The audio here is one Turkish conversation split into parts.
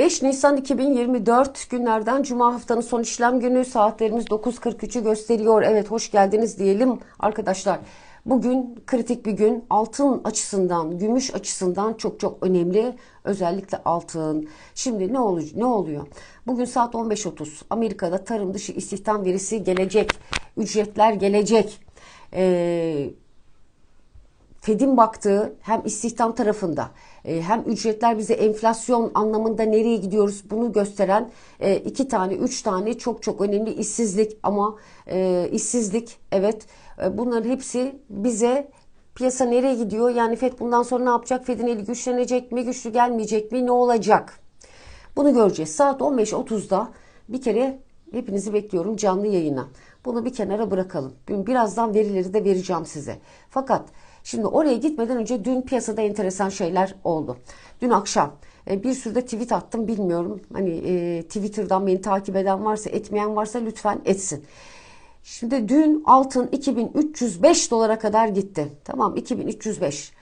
5 Nisan 2024 günlerden Cuma haftanın son işlem günü saatlerimiz 9.43'ü gösteriyor. Evet hoş geldiniz diyelim arkadaşlar. Bugün kritik bir gün. Altın açısından, gümüş açısından çok çok önemli. Özellikle altın. Şimdi ne oluyor? Ne oluyor? Bugün saat 15.30 Amerika'da tarım dışı istihdam verisi gelecek. Ücretler gelecek. Ee, Fed'in baktığı hem istihdam tarafında hem ücretler bize enflasyon anlamında nereye gidiyoruz bunu gösteren e, iki tane, üç tane çok çok önemli işsizlik ama e, işsizlik evet bunların hepsi bize piyasa nereye gidiyor? Yani Fed bundan sonra ne yapacak? Fed'in eli güçlenecek mi? Güçlü gelmeyecek mi? Ne olacak? Bunu göreceğiz. Saat 15.30'da bir kere hepinizi bekliyorum canlı yayına. Bunu bir kenara bırakalım. Birazdan verileri de vereceğim size. Fakat Şimdi oraya gitmeden önce dün piyasada enteresan şeyler oldu. Dün akşam e, bir sürü de tweet attım bilmiyorum. Hani e, Twitter'dan beni takip eden varsa etmeyen varsa lütfen etsin. Şimdi dün altın 2305 dolara kadar gitti. Tamam 2305.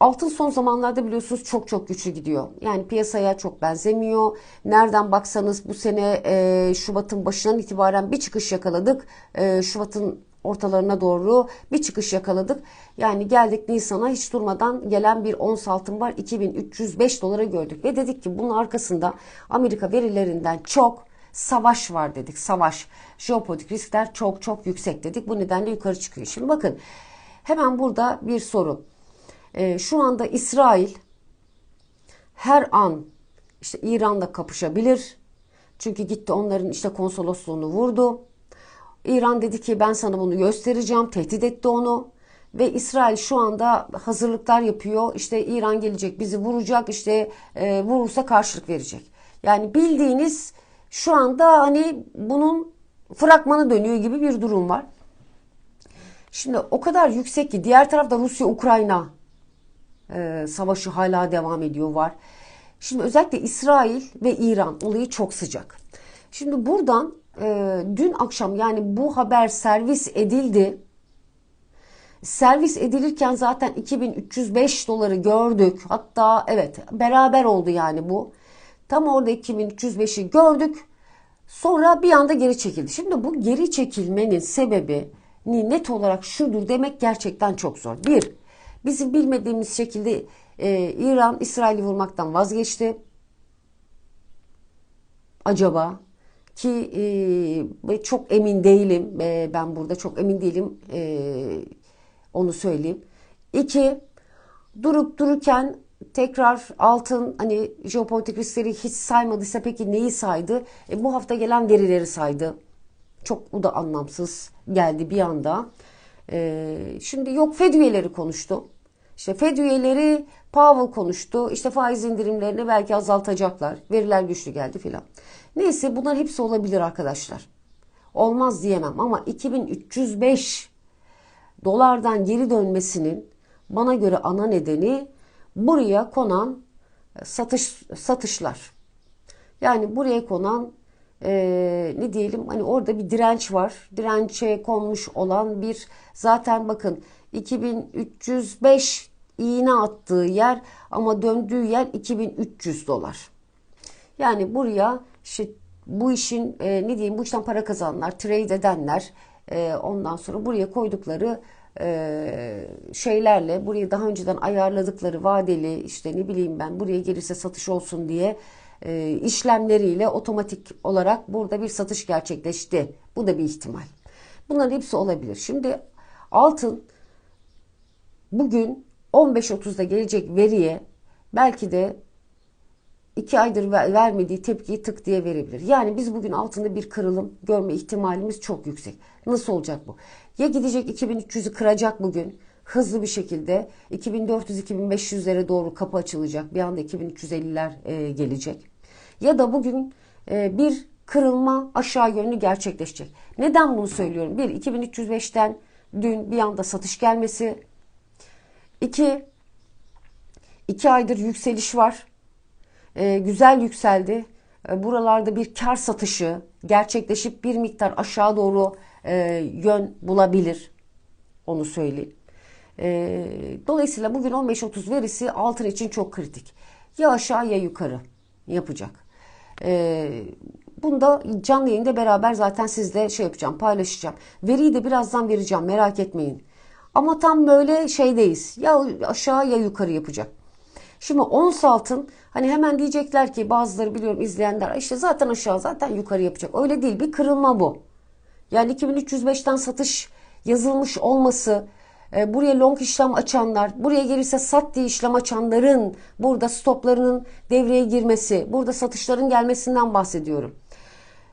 Altın son zamanlarda biliyorsunuz çok çok güçlü gidiyor. Yani piyasaya çok benzemiyor. Nereden baksanız bu sene e, Şubat'ın başından itibaren bir çıkış yakaladık. E, Şubat'ın ortalarına doğru bir çıkış yakaladık. Yani geldik Nisan'a hiç durmadan gelen bir ons altın var. 2305 dolara gördük ve dedik ki bunun arkasında Amerika verilerinden çok savaş var dedik. Savaş. Jeopolitik riskler çok çok yüksek dedik. Bu nedenle yukarı çıkıyor. Şimdi bakın hemen burada bir soru. Ee, şu anda İsrail her an işte İran'la kapışabilir. Çünkü gitti onların işte konsolosluğunu vurdu. İran dedi ki ben sana bunu göstereceğim. Tehdit etti onu. Ve İsrail şu anda hazırlıklar yapıyor. İşte İran gelecek bizi vuracak. İşte e, vurursa karşılık verecek. Yani bildiğiniz şu anda hani bunun fragmanı dönüyor gibi bir durum var. Şimdi o kadar yüksek ki diğer tarafta Rusya-Ukrayna e, savaşı hala devam ediyor var. Şimdi özellikle İsrail ve İran olayı çok sıcak. Şimdi buradan e, dün akşam yani bu haber servis edildi. Servis edilirken zaten 2305 doları gördük. Hatta evet beraber oldu yani bu. Tam orada 2305'i gördük. Sonra bir anda geri çekildi. Şimdi bu geri çekilmenin sebebi net olarak şudur demek gerçekten çok zor. Bir, bizim bilmediğimiz şekilde e, İran İsrail'i vurmaktan vazgeçti. Acaba ki e, çok emin değilim e, ben burada çok emin değilim e, onu söyleyeyim. İki durup dururken tekrar altın hani jeopolitik riskleri hiç saymadıysa peki neyi saydı? E, bu hafta gelen verileri saydı. Çok bu da anlamsız geldi bir anda. E, şimdi yok Fed üyeleri konuştu. İşte Fed üyeleri Powell konuştu. İşte faiz indirimlerini belki azaltacaklar. Veriler güçlü geldi filan. Neyse bunlar hepsi olabilir arkadaşlar. Olmaz diyemem ama 2305 dolardan geri dönmesinin bana göre ana nedeni buraya konan e, satış satışlar. Yani buraya konan e, ne diyelim hani orada bir direnç var. Dirençe konmuş olan bir zaten bakın 2305 iğne attığı yer ama döndüğü yer 2300 dolar. Yani buraya işte bu işin e, ne diyeyim bu işten para kazananlar, trade edenler e, ondan sonra buraya koydukları e, şeylerle burayı daha önceden ayarladıkları vadeli işte ne bileyim ben buraya gelirse satış olsun diye e, işlemleriyle otomatik olarak burada bir satış gerçekleşti. Bu da bir ihtimal. Bunların hepsi olabilir. Şimdi altın bugün 15.30'da gelecek veriye belki de iki aydır vermediği tepkiyi tık diye verebilir. Yani biz bugün altında bir kırılım görme ihtimalimiz çok yüksek. Nasıl olacak bu? Ya gidecek 2300'ü kıracak bugün hızlı bir şekilde 2400-2500'lere doğru kapı açılacak. Bir anda 2350'ler e, gelecek. Ya da bugün e, bir kırılma aşağı yönlü gerçekleşecek. Neden bunu söylüyorum? Bir 2305'ten dün bir anda satış gelmesi. İki, iki aydır yükseliş var e, güzel yükseldi. E, buralarda bir kar satışı gerçekleşip bir miktar aşağı doğru e, yön bulabilir. Onu söyleyeyim. E, dolayısıyla bugün 15-30 verisi altın için çok kritik. Ya aşağı ya yukarı yapacak. E, bunu da canlı yayında beraber zaten sizle şey yapacağım, paylaşacağım. Veriyi de birazdan vereceğim, merak etmeyin. Ama tam böyle şeydeyiz. Ya aşağı ya yukarı yapacak. Şimdi ons altın hani hemen diyecekler ki bazıları biliyorum izleyenler işte zaten aşağı zaten yukarı yapacak. Öyle değil bir kırılma bu. Yani 2305'ten satış yazılmış olması, e, buraya long işlem açanlar, buraya gelirse sat diye işlem açanların burada stoplarının devreye girmesi, burada satışların gelmesinden bahsediyorum.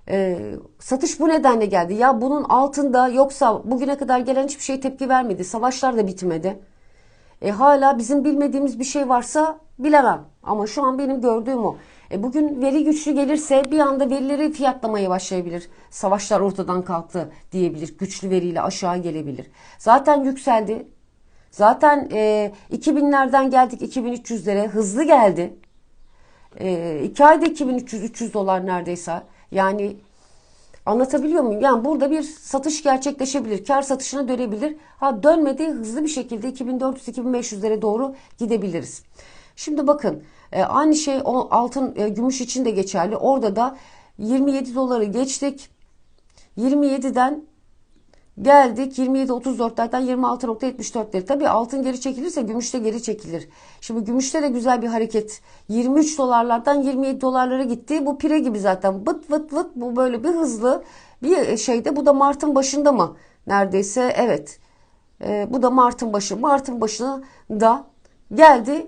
E, satış bu nedenle geldi. Ya bunun altında yoksa bugüne kadar gelen hiçbir şey tepki vermedi. Savaşlar da bitmedi. E, hala bizim bilmediğimiz bir şey varsa bilemem. Ama şu an benim gördüğüm o. E, bugün veri güçlü gelirse bir anda verileri fiyatlamaya başlayabilir. Savaşlar ortadan kalktı diyebilir. Güçlü veriyle aşağı gelebilir. Zaten yükseldi. Zaten e, 2000'lerden geldik 2300'lere hızlı geldi. E, iki ayda 2300-300 dolar neredeyse. Yani Anlatabiliyor muyum? Yani burada bir satış gerçekleşebilir. Kar satışına dönebilir. Ha dönmedi hızlı bir şekilde 2400-2500'lere doğru gidebiliriz. Şimdi bakın e, aynı şey altın e, gümüş için de geçerli. Orada da 27 doları geçtik. 27'den Geldik 27.34'lerden 26.74'leri. Tabii altın geri çekilirse gümüş de geri çekilir. Şimdi gümüşte de güzel bir hareket. 23 dolarlardan 27 dolarlara gitti. Bu pire gibi zaten. Vıt vıt vıt bu böyle bir hızlı bir şeyde. Bu da Mart'ın başında mı? Neredeyse evet. Ee, bu da Mart'ın başı. Mart'ın başına da geldi.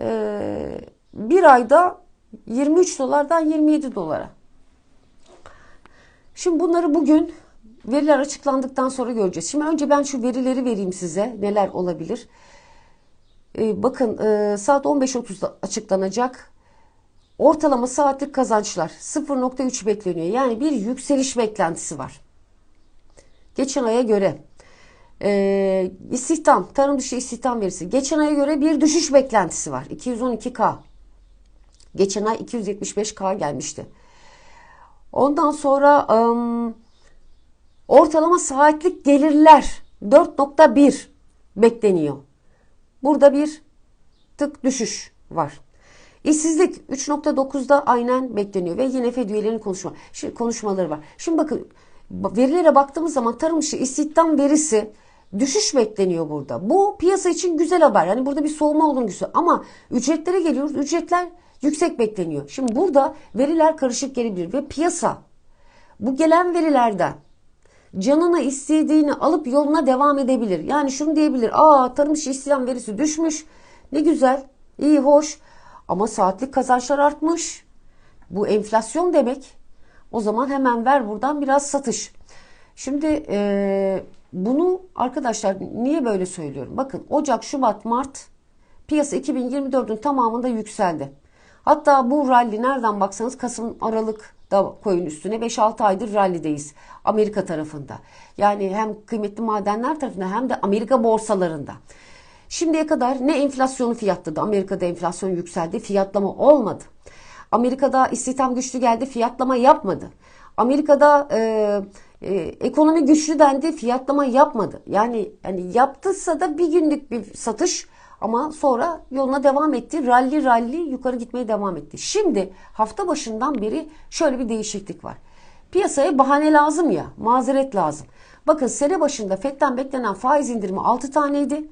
Ee, bir ayda 23 dolardan 27 dolara. Şimdi bunları bugün Veriler açıklandıktan sonra göreceğiz. Şimdi önce ben şu verileri vereyim size. Neler olabilir? Ee, bakın e, saat 15.30'da açıklanacak. Ortalama saatlik kazançlar 0.3 bekleniyor. Yani bir yükseliş beklentisi var. Geçen aya göre e, istihdam, tarım dışı istihdam verisi. Geçen aya göre bir düşüş beklentisi var. 212K. Geçen ay 275K gelmişti. Ondan sonra... Um, Ortalama saatlik gelirler 4.1 bekleniyor. Burada bir tık düşüş var. İşsizlik 3.9'da aynen bekleniyor ve yine Fed üyelerinin konuşma, şimdi konuşmaları var. Şimdi bakın verilere baktığımız zaman tarım işi istihdam verisi düşüş bekleniyor burada. Bu piyasa için güzel haber. Yani burada bir soğuma olduğunu güzel. Ama ücretlere geliyoruz. Ücretler yüksek bekleniyor. Şimdi burada veriler karışık gelebilir ve piyasa bu gelen verilerden canına istediğini alıp yoluna devam edebilir. Yani şunu diyebilir. Aa tarım işi istihdam verisi düşmüş. Ne güzel. iyi hoş. Ama saatlik kazançlar artmış. Bu enflasyon demek. O zaman hemen ver buradan biraz satış. Şimdi e, bunu arkadaşlar niye böyle söylüyorum? Bakın Ocak, Şubat, Mart piyasa 2024'ün tamamında yükseldi. Hatta bu rally nereden baksanız Kasım, Aralık da koyun üstüne 5-6 aydır rallideyiz Amerika tarafında. Yani hem kıymetli madenler tarafında hem de Amerika borsalarında. Şimdiye kadar ne enflasyonu fiyatladı. Amerika'da enflasyon yükseldi. Fiyatlama olmadı. Amerika'da istihdam güçlü geldi. Fiyatlama yapmadı. Amerika'da e, e, ekonomi güçlü dendi. Fiyatlama yapmadı. Yani yani yaptıysa da bir günlük bir satış ama sonra yoluna devam etti. Ralli ralli yukarı gitmeye devam etti. Şimdi hafta başından beri şöyle bir değişiklik var. Piyasaya bahane lazım ya, mazeret lazım. Bakın sene başında FED'den beklenen faiz indirimi 6 taneydi.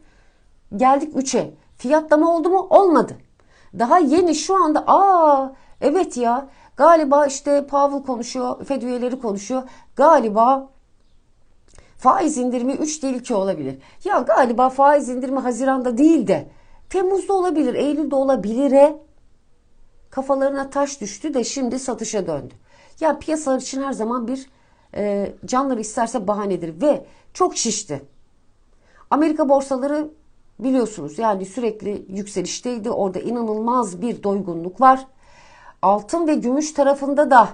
Geldik 3'e. Fiyatlama oldu mu? Olmadı. Daha yeni şu anda aa evet ya galiba işte Powell konuşuyor, Fed üyeleri konuşuyor. Galiba Faiz indirimi 3 değil 2 olabilir. Ya galiba faiz indirimi Haziran'da değil de Temmuz'da olabilir, Eylül'de olabilir. Kafalarına taş düştü de şimdi satışa döndü. Ya piyasalar için her zaman bir e, canları isterse bahanedir ve çok şişti. Amerika borsaları biliyorsunuz yani sürekli yükselişteydi. Orada inanılmaz bir doygunluk var. Altın ve gümüş tarafında da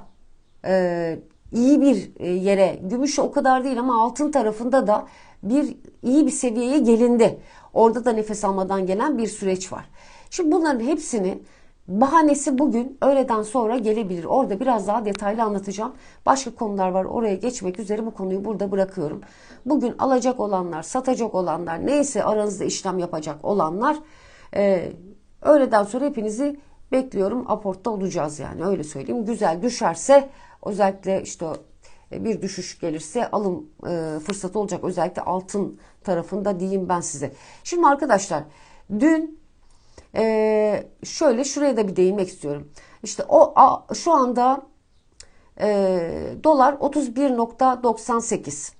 e, iyi bir e, yere, gümüş o kadar değil ama altın tarafında da bir iyi bir seviyeye gelindi. Orada da nefes almadan gelen bir süreç var. Şimdi bunların hepsini bahanesi bugün öğleden sonra gelebilir. Orada biraz daha detaylı anlatacağım. Başka konular var. Oraya geçmek üzere bu konuyu burada bırakıyorum. Bugün alacak olanlar, satacak olanlar, neyse aranızda işlem yapacak olanlar e, öğleden sonra hepinizi bekliyorum aportta olacağız yani öyle söyleyeyim. Güzel düşerse özellikle işte e, bir düşüş gelirse alım e, fırsatı olacak. Özellikle altın tarafında diyeyim ben size. Şimdi arkadaşlar dün e, şöyle şuraya da bir değinmek istiyorum. İşte o a, şu anda e, dolar 31.98.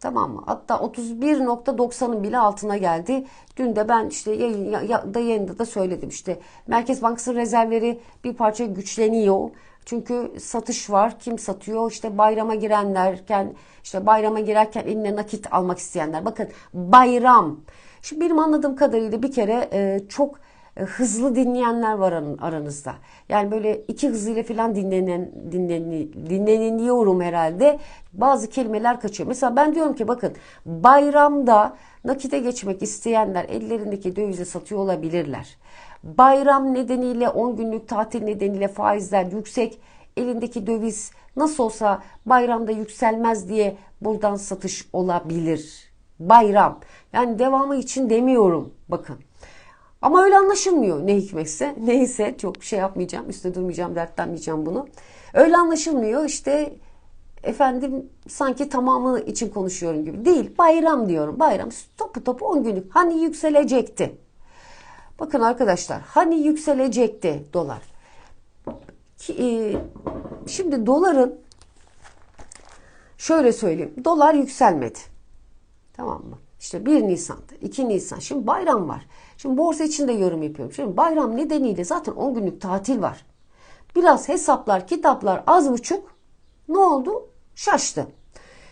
Tamam mı? Hatta 31.90'ın bile altına geldi. Dün de ben işte yayın, ya, da yayında da söyledim işte. Merkez Bankası rezervleri bir parça güçleniyor. Çünkü satış var. Kim satıyor? İşte bayrama girenlerken, işte bayrama girerken eline nakit almak isteyenler. Bakın bayram. Şimdi benim anladığım kadarıyla bir kere e, çok e, hızlı dinleyenler var aranızda. Yani böyle iki hızıyla falan dinlenen, dinleni, dinleniliyorum herhalde. Bazı kelimeler kaçıyor. Mesela ben diyorum ki bakın bayramda nakite geçmek isteyenler ellerindeki dövize satıyor olabilirler. Bayram nedeniyle 10 günlük tatil nedeniyle faizler yüksek. Elindeki döviz nasıl olsa bayramda yükselmez diye buradan satış olabilir. Bayram. Yani devamı için demiyorum bakın. Ama öyle anlaşılmıyor ne hikmetse. Neyse çok şey yapmayacağım, üstte durmayacağım, dertlenmeyeceğim bunu. Öyle anlaşılmıyor işte efendim sanki tamamı için konuşuyorum gibi. Değil bayram diyorum bayram topu topu 10 günlük hani yükselecekti. Bakın arkadaşlar hani yükselecekti dolar. E, şimdi doların şöyle söyleyeyim dolar yükselmedi. Tamam mı? İşte 1 Nisan'da, 2 Nisan. Şimdi bayram var. Şimdi borsa için de yorum yapıyorum. Şimdi bayram nedeniyle zaten 10 günlük tatil var. Biraz hesaplar, kitaplar az buçuk ne oldu? Şaştı.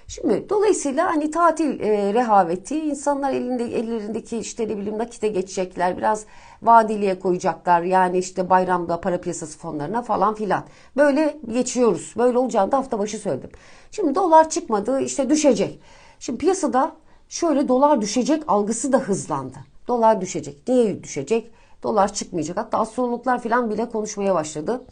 Şimdi dolayısıyla hani tatil e, rehaveti insanlar elinde ellerindeki işte ne bileyim nakite geçecekler biraz vadeliye koyacaklar yani işte bayramda para piyasası fonlarına falan filan böyle geçiyoruz böyle olacağını da hafta başı söyledim. Şimdi dolar çıkmadı işte düşecek. Şimdi piyasada şöyle dolar düşecek algısı da hızlandı. Dolar düşecek. Niye düşecek? Dolar çıkmayacak. Hatta astrologlar falan bile konuşmaya başladı.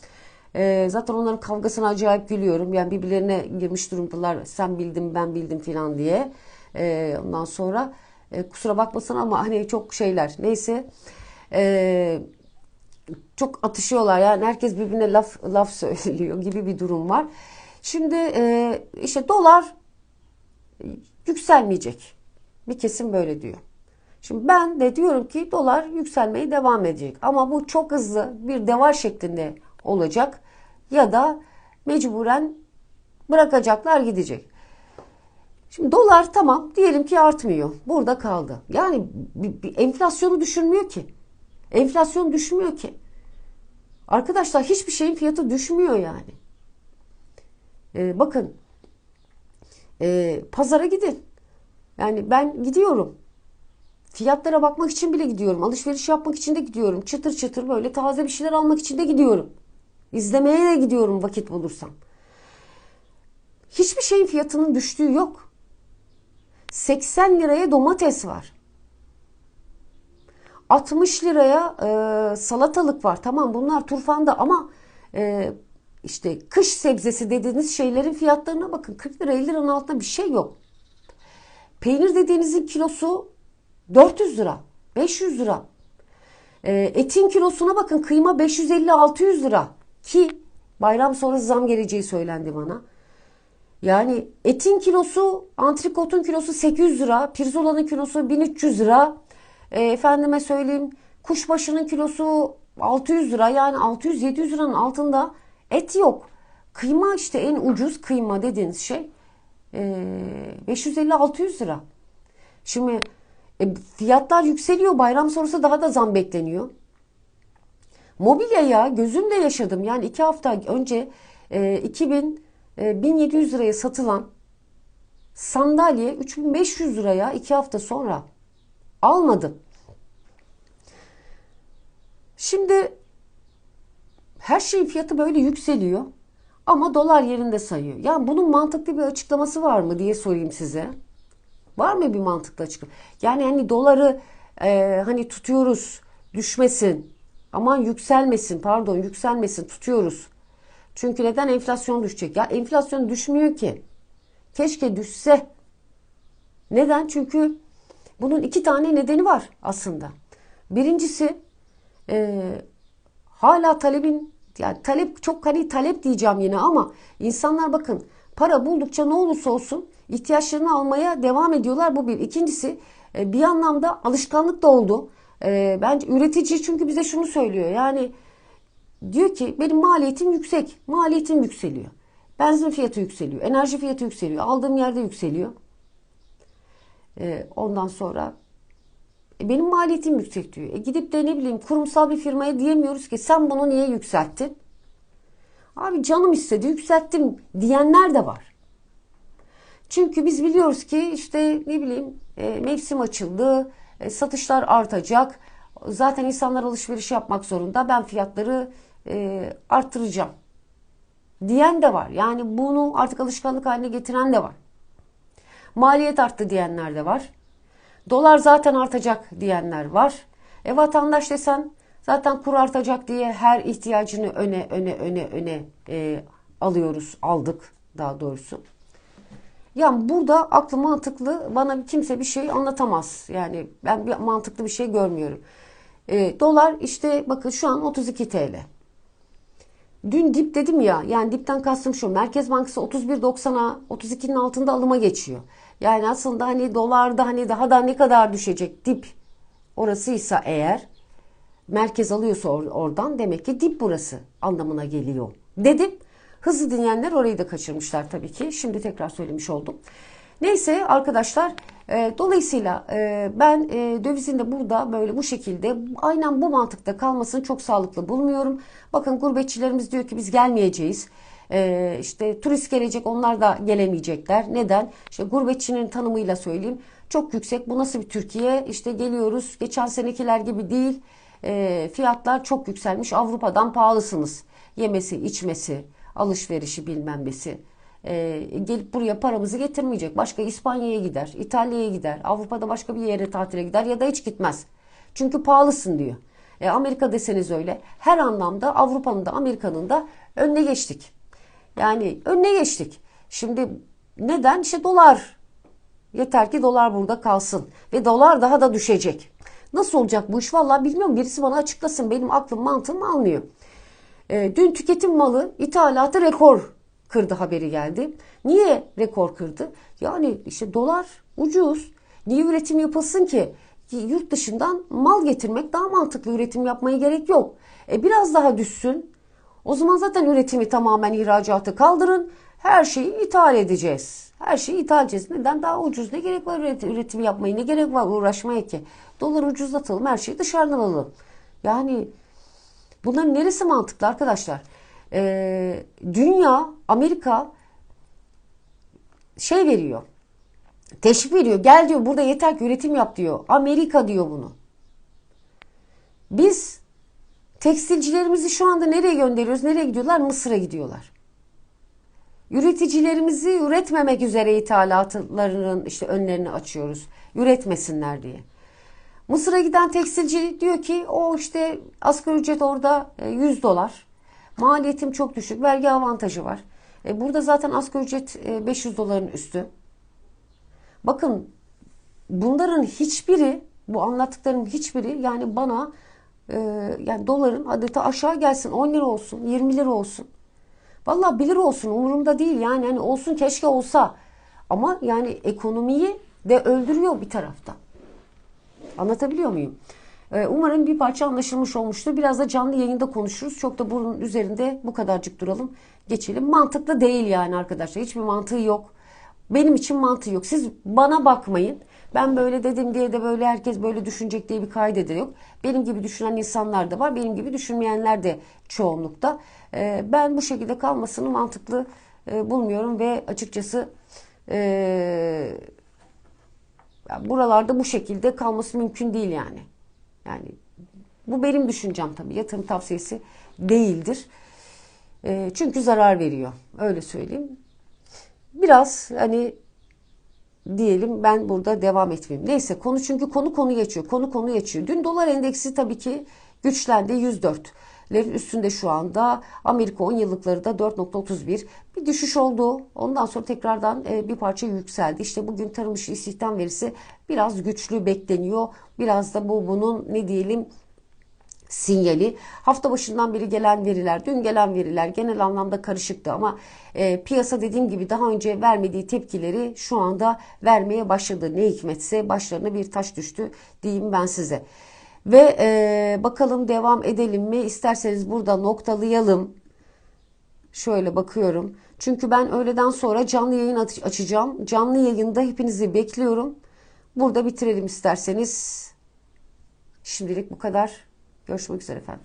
Ee, zaten onların kavgasına acayip gülüyorum. Yani birbirlerine girmiş durumdalar. Sen bildim ben bildim falan diye. Ee, ondan sonra e, kusura bakmasın ama hani çok şeyler. Neyse. Ee, çok atışıyorlar yani herkes birbirine laf laf söylüyor gibi bir durum var. Şimdi e, işte dolar yükselmeyecek. Bir kesim böyle diyor. Şimdi ben de diyorum ki dolar yükselmeye devam edecek. Ama bu çok hızlı bir devar şeklinde olacak. Ya da mecburen bırakacaklar gidecek. Şimdi dolar tamam diyelim ki artmıyor. Burada kaldı. Yani bir, bir enflasyonu düşürmüyor ki. Enflasyon düşmüyor ki. Arkadaşlar hiçbir şeyin fiyatı düşmüyor yani. Ee, bakın e, pazara gidin. Yani ben gidiyorum. Fiyatlara bakmak için bile gidiyorum. Alışveriş yapmak için de gidiyorum. Çıtır çıtır böyle taze bir şeyler almak için de gidiyorum. İzlemeye de gidiyorum vakit bulursam. Hiçbir şeyin fiyatının düştüğü yok. 80 liraya domates var. 60 liraya e, salatalık var. Tamam bunlar turfanda ama e, işte kış sebzesi dediğiniz şeylerin fiyatlarına bakın. 40 lira 50 liranın altında bir şey yok. Peynir dediğinizin kilosu 400 lira, 500 lira. E, etin kilosuna bakın kıyma 550-600 lira ki bayram sonrası zam geleceği söylendi bana. Yani etin kilosu, antrikotun kilosu 800 lira, pirzolanın kilosu 1300 lira. E, efendime söyleyeyim kuşbaşının kilosu 600 lira yani 600-700 liranın altında et yok. Kıyma işte en ucuz kıyma dediğiniz şey e, 550-600 lira. Şimdi e, fiyatlar yükseliyor. Bayram sonrası daha da zam bekleniyor. Mobilya ya gözümle yaşadım. Yani iki hafta önce e, 2000 e, 1700 liraya satılan sandalye 3500 liraya iki hafta sonra almadım. Şimdi her şeyin fiyatı böyle yükseliyor ama dolar yerinde sayıyor. Yani bunun mantıklı bir açıklaması var mı diye sorayım size. Var mı bir mantıklı açıklama? Yani hani doları e, hani tutuyoruz düşmesin. Aman yükselmesin pardon yükselmesin tutuyoruz. Çünkü neden enflasyon düşecek? Ya enflasyon düşmüyor ki. Keşke düşse. Neden? Çünkü bunun iki tane nedeni var aslında. Birincisi e, hala talebin yani talep çok hani talep diyeceğim yine ama insanlar bakın para buldukça ne olursa olsun ihtiyaçlarını almaya devam ediyorlar. Bu bir. İkincisi e, bir anlamda alışkanlık da oldu. E, bence üretici çünkü bize şunu söylüyor. Yani diyor ki benim maliyetim yüksek. Maliyetim yükseliyor. Benzin fiyatı yükseliyor. Enerji fiyatı yükseliyor. Aldığım yerde yükseliyor. E, ondan sonra e, benim maliyetim yüksek diyor. E, gidip de ne bileyim kurumsal bir firmaya diyemiyoruz ki sen bunu niye yükselttin? Abi canım istedi yükselttim diyenler de var. Çünkü biz biliyoruz ki işte ne bileyim e, mevsim açıldı, e, satışlar artacak. Zaten insanlar alışveriş yapmak zorunda. Ben fiyatları e, arttıracağım diyen de var. Yani bunu artık alışkanlık haline getiren de var. Maliyet arttı diyenler de var. Dolar zaten artacak diyenler var. E vatandaş desen zaten kur artacak diye her ihtiyacını öne öne öne öne e, alıyoruz, aldık daha doğrusu. Yani burada aklı mantıklı bana kimse bir şey anlatamaz. Yani ben bir mantıklı bir şey görmüyorum. E, dolar işte bakın şu an 32 TL. Dün dip dedim ya yani dipten kastım şu Merkez Bankası 31.90'a 32'nin altında alıma geçiyor. Yani aslında hani dolarda hani daha da ne kadar düşecek dip orasıysa eğer merkez alıyorsa or- oradan demek ki dip burası anlamına geliyor dedim. Hızlı dinleyenler orayı da kaçırmışlar tabii ki. Şimdi tekrar söylemiş oldum. Neyse arkadaşlar e, dolayısıyla e, ben e, dövizin de burada böyle bu şekilde aynen bu mantıkta kalmasını çok sağlıklı bulmuyorum. Bakın gurbetçilerimiz diyor ki biz gelmeyeceğiz. E, işte turist gelecek onlar da gelemeyecekler. Neden? İşte gurbetçinin tanımıyla söyleyeyim. Çok yüksek. Bu nasıl bir Türkiye? İşte geliyoruz. Geçen senekiler gibi değil. E, fiyatlar çok yükselmiş. Avrupa'dan pahalısınız. Yemesi, içmesi, alışverişi bilmem nesi. E, gelip buraya paramızı getirmeyecek. Başka İspanya'ya gider, İtalya'ya gider, Avrupa'da başka bir yere tatile gider ya da hiç gitmez. Çünkü pahalısın diyor. E, Amerika deseniz öyle. Her anlamda Avrupa'nın da Amerika'nın da önüne geçtik. Yani önüne geçtik. Şimdi neden? İşte dolar. Yeter ki dolar burada kalsın. Ve dolar daha da düşecek. Nasıl olacak bu iş? Vallahi bilmiyorum. Birisi bana açıklasın. Benim aklım mantığım almıyor. E, dün tüketim malı ithalatı rekor kırdı haberi geldi. Niye rekor kırdı? Yani işte dolar ucuz. Niye üretim yapılsın ki? Yurt dışından mal getirmek daha mantıklı. Üretim yapmaya gerek yok. E biraz daha düşsün. O zaman zaten üretimi tamamen ihracatı kaldırın. Her şeyi ithal edeceğiz. Her şeyi ithal edeceğiz. Neden? Daha ucuz. Ne gerek var üretim yapmaya? Ne gerek var uğraşmaya ki? Dolar ucuzlatalım. Her şeyi dışarıdan alalım. Yani bunların neresi mantıklı arkadaşlar? Ee, dünya, Amerika şey veriyor. Teşvik veriyor. Gel diyor burada yeter ki üretim yap diyor. Amerika diyor bunu. Biz tekstilcilerimizi şu anda nereye gönderiyoruz? Nereye gidiyorlar? Mısır'a gidiyorlar. Üreticilerimizi üretmemek üzere ithalatlarının işte önlerini açıyoruz. Üretmesinler diye. Mısır'a giden tekstilci diyor ki o işte asgari ücret orada 100 dolar. Maliyetim çok düşük. Vergi avantajı var. E, burada zaten asgari ücret 500 doların üstü. Bakın bunların hiçbiri bu anlattıklarım hiçbiri yani bana e, yani doların adeta aşağı gelsin 10 lira olsun 20 lira olsun. Vallahi 1 lira olsun umurumda değil yani hani olsun keşke olsa. Ama yani ekonomiyi de öldürüyor bir tarafta. Anlatabiliyor muyum? Umarım bir parça anlaşılmış olmuştur. Biraz da canlı yayında konuşuruz. Çok da bunun üzerinde bu kadarcık duralım. Geçelim. Mantıklı değil yani arkadaşlar. Hiçbir mantığı yok. Benim için mantığı yok. Siz bana bakmayın. Ben böyle dedim diye de böyle herkes böyle düşünecek diye bir kaydı da yok. Benim gibi düşünen insanlar da var. Benim gibi düşünmeyenler de çoğunlukta. Ben bu şekilde kalmasını mantıklı bulmuyorum ve açıkçası buralarda bu şekilde kalması mümkün değil yani. Yani bu benim düşüncem tabii. Yatırım tavsiyesi değildir. E, çünkü zarar veriyor. Öyle söyleyeyim. Biraz hani diyelim ben burada devam etmeyeyim. Neyse konu çünkü konu konu geçiyor. Konu konu geçiyor. Dün dolar endeksi tabii ki güçlendi 104 lerin üstünde şu anda. Amerika 10 yıllıkları da 4.31. Bir düşüş oldu. Ondan sonra tekrardan e, bir parça yükseldi. İşte bugün tarım işi istihdam verisi biraz güçlü bekleniyor. Biraz da bu bunun ne diyelim sinyali. Hafta başından beri gelen veriler, dün gelen veriler genel anlamda karışıktı ama e, piyasa dediğim gibi daha önce vermediği tepkileri şu anda vermeye başladı. Ne hikmetse başlarına bir taş düştü diyeyim ben size. Ve e, bakalım devam edelim mi? İsterseniz burada noktalayalım. Şöyle bakıyorum. Çünkü ben öğleden sonra canlı yayın aç- açacağım. Canlı yayında hepinizi bekliyorum. Burada bitirelim isterseniz. Şimdilik bu kadar. Görüşmek üzere efendim.